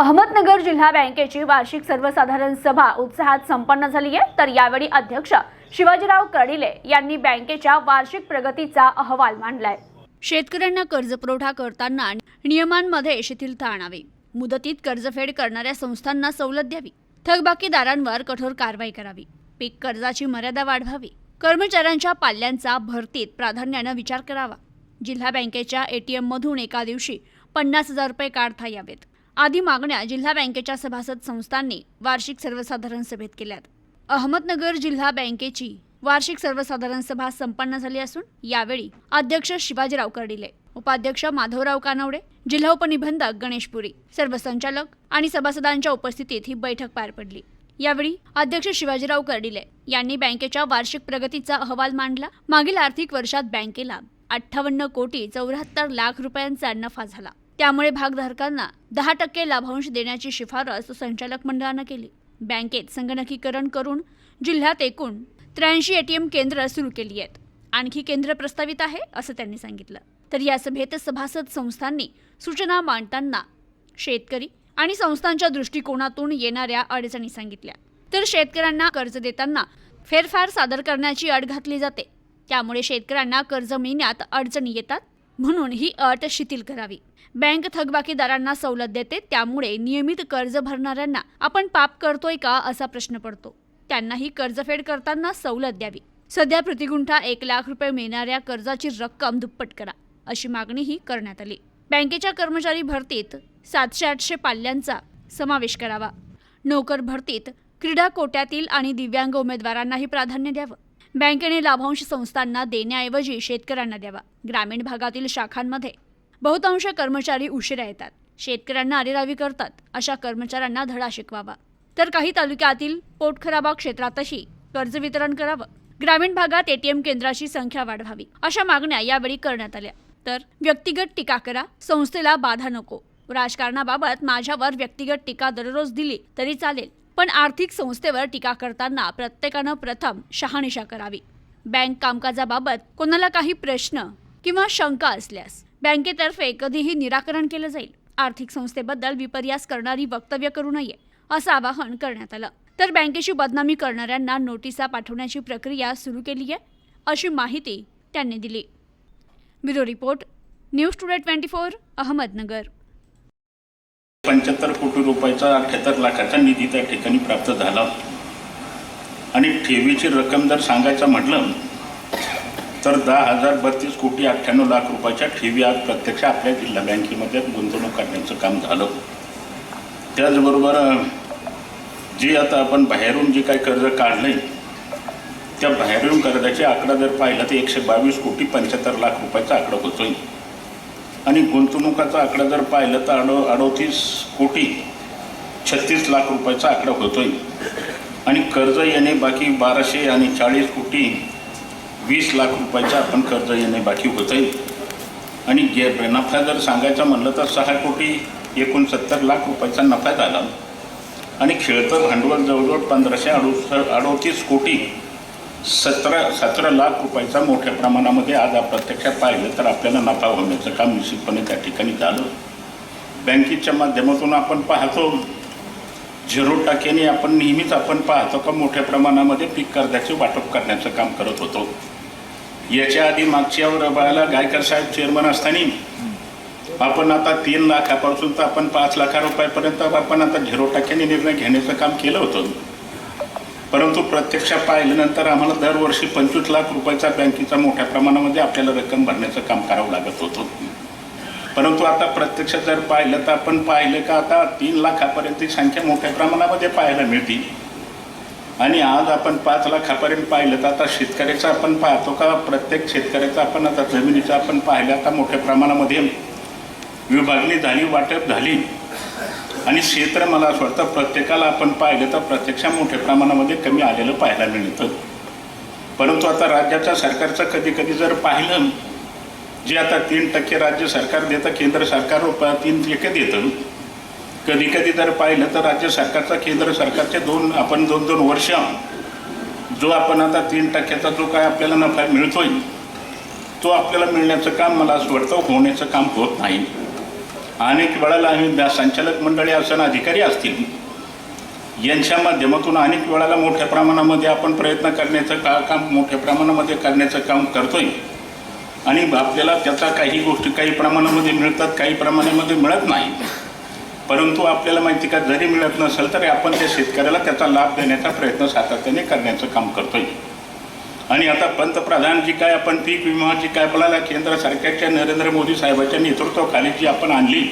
अहमदनगर जिल्हा बँकेची वार्षिक सर्वसाधारण सभा उत्साहात संपन्न झाली आहे. तर यावेळी अध्यक्ष शिवाजीराव कर्डिले यांनी बँकेच्या वार्षिक प्रगतीचा अहवाल मांडलाय. शेतकऱ्यांना कर्जपुरवठा करताना नियमांमध्ये शिथिलता आणावी मुदतीत कर्जफेड करणाऱ्या संस्थांना सवलत द्यावी. थकबाकीदारांवर कठोर कारवाई करावी. पीक कर्जाची मर्यादा वाढवावी. कर्मचाऱ्यांच्या पाल्यांचा भरतीत प्राधान्यानं विचार करावा. जिल्हा बँकेच्या एटीएममधून एका दिवशी पन्नास हजार रुपये काढता यावेत. आदी मागण्या जिल्हा बँकेच्या सभासद संस्थांनी वार्षिक सर्वसाधारण सभेत केल्यात. अहमदनगर जिल्हा बँकेची वार्षिक सर्वसाधारण सभा संपन्न झाली असून यावेळी अध्यक्ष शिवाजीराव कर्डिले उपाध्यक्ष माधवराव कानवडे जिल्हा उपनिबंधक गणेशपुरी सर्व संचालक आणि सभासदांच्या उपस्थितीत ही बैठक पार पडली. यावेळी अध्यक्ष शिवाजीराव कर्डिले यांनी बँकेच्या वार्षिक प्रगतीचा अहवाल मांडला मागील आर्थिक वर्षात बँकेला अठ्ठावन्न कोटी चौऱ्याहत्तर लाख रुपयांचा नफा झाला. त्यामुळे भागधारकांना दहा टक्के लाभांश देण्याची शिफारस संचालक मंडळानं केली. बँकेत संगणकीकरण करून जिल्ह्यात एकूण त्र्याऐंशी एटीएम केंद्र सुरू केली आहेत. आणखी केंद्र प्रस्तावित आहे असं त्यांनी सांगितलं. तर या सभेत सभासद संस्थांनी सूचना मांडताना शेतकरी आणि संस्थांच्या दृष्टिकोनातून येणाऱ्या अडचणी सांगितल्या. तर शेतकऱ्यांना कर्ज देताना फेरफार सादर करण्याची अट घातली जाते. त्यामुळे शेतकऱ्यांना कर्ज मिळण्यात अडचणी येतात. म्हणून ही अट शिथिल करावी. बँक थकबाकीदारांना सवलत देते त्यामुळे नियमित कर्ज भरणाऱ्यांना आपण पाप करतोय का असा प्रश्न पडतो. त्यांनाही कर्जफेड करताना सवलत द्यावी. सध्या प्रतिगुंठा एक लाख रुपये मिळणाऱ्या कर्जाची रक्कम दुप्पट करा अशी मागणीही करण्यात आली. बँकेच्या कर्मचारी भरतीत सातशे आठशे पाल्यांचा समावेश करावा. नोकर भरतीत क्रीडा कोट्यातील आणि दिव्यांग उमेदवारांनाही प्राधान्य द्यावं. बँकेने लाभांश संस्थांना देण्याऐवजी शेतकऱ्यांना द्यावा. ग्रामीण भागातील शाखांमध्ये बहुतांश कर्मचारी उशिरा येतात. शेतकऱ्यांना अरेरावी करतात अशा कर्मचाऱ्यांना धडा शिकवावा. तर काही तालुक्यातील पोटखराबा क्षेत्रातही कर्ज वितरण करावं. ग्रामीण भागात एटीएम केंद्राची संख्या वाढवावी अशा मागण्या यावेळी करण्यात आल्या. तर व्यक्तिगत टीका करा संस्थेला बाधा नको. राजकारणाबाबत माझ्यावर व्यक्तिगत टीका दररोज दिली तरी चालेल. पण आर्थिक संस्थेवर टीका करताना प्रत्येकानं प्रथम शहानिशा करावी. बँक कामकाजाबाबत कोणाला काही प्रश्न किंवा शंका असल्यास बँकेतर्फे कधीही निराकरण केलं जाईल. आर्थिक संस्थेबद्दल विपर्यास करणारी वक्तव्य करू नये असं आवाहन करण्यात आलं. तर बँकेची बदनामी करणाऱ्यांना नोटिसा पाठवण्याची प्रक्रिया सुरू केली आहे अशी माहिती त्यांनी दिली. Bureau report news today twenty four Ahmednagar. पंच्याहत्तर कोटी रुपयाचा अठ्याहत्तर लाखाचा निधी त्या ठिकाणी प्राप्त झाला. आणि ठेवीची रक्कम जर सांगायचं म्हटलं तर दहा हजार बत्तीस कोटी अठ्ठ्याण्णव लाख रुपयाच्या ठेवी आज प्रत्यक्ष आपल्या जिल्हा बँकेमध्ये गुंतवणूक करण्याचं काम झालं. त्याचबरोबर जे आता आपण बाहेरून जे काही कर्ज काढलंय त्या बाहेरून कर्जाचे आकडा जर पाहिला तर एकशे बावीस कोटी पंच्याहत्तर लाख रुपयाचा आकडा होतोय. आणि गुंतवणुकाचा आकडा जर पाहिलं तर अडो अडोतीस कोटी छत्तीस लाख रुपयाचा आकडा होतोय. आणि कर्ज येणे बाकी बाराशे आणि चाळीस कोटी वीस लाख रुपयाचा आपण कर्ज येणे बाकी होतंय. आणि गे नफा जर सांगायचा म्हणलं तर सहा कोटी एकोणसत्तर लाख रुपयाचा नफा झाला. आणि खेळतं भांडवल जवळजवळ पंधराशे अडुस अडोतीस कोटी सतरा सतरा लाख रुपयाचा मोठ्या प्रमाणामध्ये आज आप- प्रत्यक्षात पाहिलं तर आपल्याला नफा होण्याचं काम निश्चितपणे त्या ठिकाणी झालं. बँकेच्या माध्यमातून आपण पाहतो झिरो टाक्याने आपण नेहमीच आपण पाहतो का मोठ्या प्रमाणामध्ये पीक कर्जाचे वाटप करण्याचं काम करत होतो. याच्या आधी मागच्या वेळेला गायकर साहेब चेअरमन असताना आपण आता तीन लाखापासून तर आपण पाच लाखा रुपयापर्यंत आपण आता झिरो टाक्याने निर्णय घेण्याचं काम केलं होतं. परंतु प्रत्यक्ष पाहिल्यानंतर आम्हाला दरवर्षी पंचवीस लाख रुपयाचा बँकेचा मोठ्या प्रमाणामध्ये आपल्याला रक्कम भरण्याचं काम करावं लागत होतं. परंतु आता प्रत्यक्ष जर पाहिलं तर आपण पाहिलं का आता तीन लाखापर्यंत संख्या मोठ्या प्रमाणामध्ये पाहायला मिळते. आणि आज आपण पाच लाखापर्यंत पाहिलं तर आता शेतकऱ्याचं आपण पाहतो का प्रत्येक शेतकऱ्याचं आपण आता जमिनीचं आपण पाहिलं आता मोठ्या प्रमाणामध्ये विभागणी झाली वाटप झाली. आणि क्षेत्र मला असं वाटतं प्रत्येकाला आपण पाहिलं तर प्रत्यक्ष मोठ्या प्रमाणामध्ये कमी आलेलं पाहायला मिळतं. परंतु आता राज्याच्या सरकारचं कधी कधी जर पाहिलं जे आता तीन टक्के राज्य सरकार देतं केंद्र सरकार तीन टक्के देतं. कधी कधी जर पाहिलं तर राज्य सरकारचा केंद्र सरकारचे दोन आपण दोन दोन वर्ष जो आपण आता तीन टक्क्याचा जो काय आपल्याला नफा मिळतोय तो आपल्याला मिळण्याचं काम मला असं वाटतं होण्याचं काम होत नाही. अनेक वेळाला आम्ही संचालक मंडळी असण अधिकारी असतील. यांच्या माध्यमातून अनेक वेळाला मोठ्या प्रमाणामध्ये आपण प्रयत्न करण्याचं का काम मोठ्या प्रमाणामध्ये करण्याचं काम करतोय. आणि आपल्याला त्याचा काही गोष्टी काही प्रमाणामध्ये मिळतात काही प्रमाणामध्ये मिळत नाही. परंतु आपल्याला माहिती का जरी मिळत नसेल तरी आपण त्या शेतकऱ्याला त्याचा लाभ देण्याचा प्रयत्न सातत्याने करण्याचं काम करतोय. आणि आता पंतप्रधान जी काय आपण पीक विमा जी काय आपल्याला केंद्र सरकारच्या नरेंद्र मोदी साहेबांच्या नेतृत्वाखाली जी आपण आणली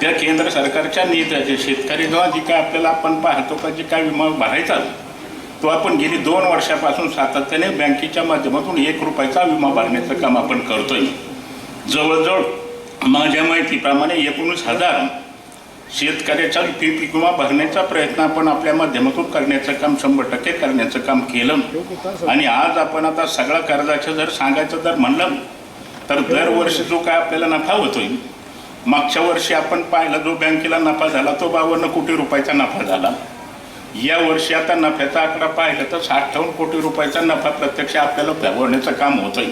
त्या केंद्र सरकारच्या नेत्याचे जेव्हा जी काय आपल्याला आपण पाहतो का जी काय विमा भरायचा तो आपण गेली दोन वर्षापासून सातत्याने बँकेच्या माध्यमातून एक रुपयाचा विमा भरण्याचं काम आपण करतोय. जवळजवळ माझ्या माहितीप्रमाणे एकोणीस हजार शेतकऱ्याचा पीक विमा भरण्याचा प्रयत्न आपण आपल्या माध्यमातून करण्याचं काम शंभर टक्के करण्याचं काम केलं. आणि आज आपण आता सगळा कर्जाचं जर सांगायचं जर म्हणलं तर दरवर्षी जो काय आपल्याला नफा होतोय मागच्या वर्षी आपण पाहिला जो बँकेला नफा झाला तो बावन्न कोटी रुपयाचा नफा झाला. या वर्षी आता नफ्याचा आकडा पाहिला तर अठ्ठावन्न कोटी रुपयाचा नफा प्रत्यक्ष आपल्याला भरवण्याचं काम होतंय.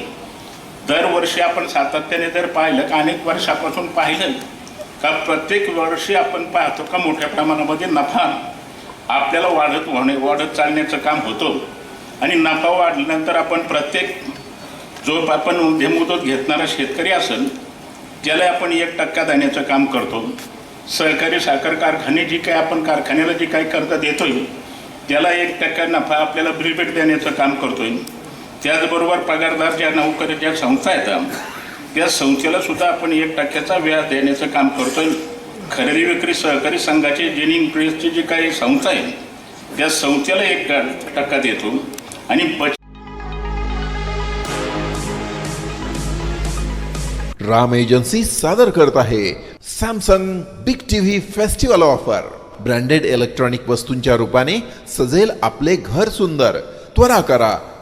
दरवर्षी आपण सातत्याने जर पाहिलं का अनेक वर्षापासून पाहिलं का प्रत्येक वर्षी आपण पाहतो का मोठ्या प्रमाणामध्ये नफा आपल्याला वाढत होणे वाढत चालण्याचं काम होतं. आणि नफा वाढल्यानंतर आपण प्रत्येक जो आपण उद्यममुदत घेतणारा शेतकरी असेल त्याला आपण एक टक्का देण्याचं काम करतो. सहकारी साखर कारखाने जी काय आपण कारखान्याला जी काही कर्ज देतोय त्याला एक टक्का नफा आपल्याला ब्रिबेट देण्याचं काम करतोय. त्याचबरोबर पगारदार ज्या नोकरी ज्या संस्था आहेत त्या संस्थेला सुद्धा आपण एक टक्क्याचा व्याज देण्याचं काम करतोय. खरेदी विक्री सहकारी संघाची जेनिंग प्रेसची जी काही संस्था आहे त्या संस्थेला एक टक्का देतो. आणि बच राम एजन्सी सादर करत आहे Samsung big TV festival offer. Branded electronic वस्तूंच्या रूपाने सजेल आपले घर सुंदर. त्वरा करा.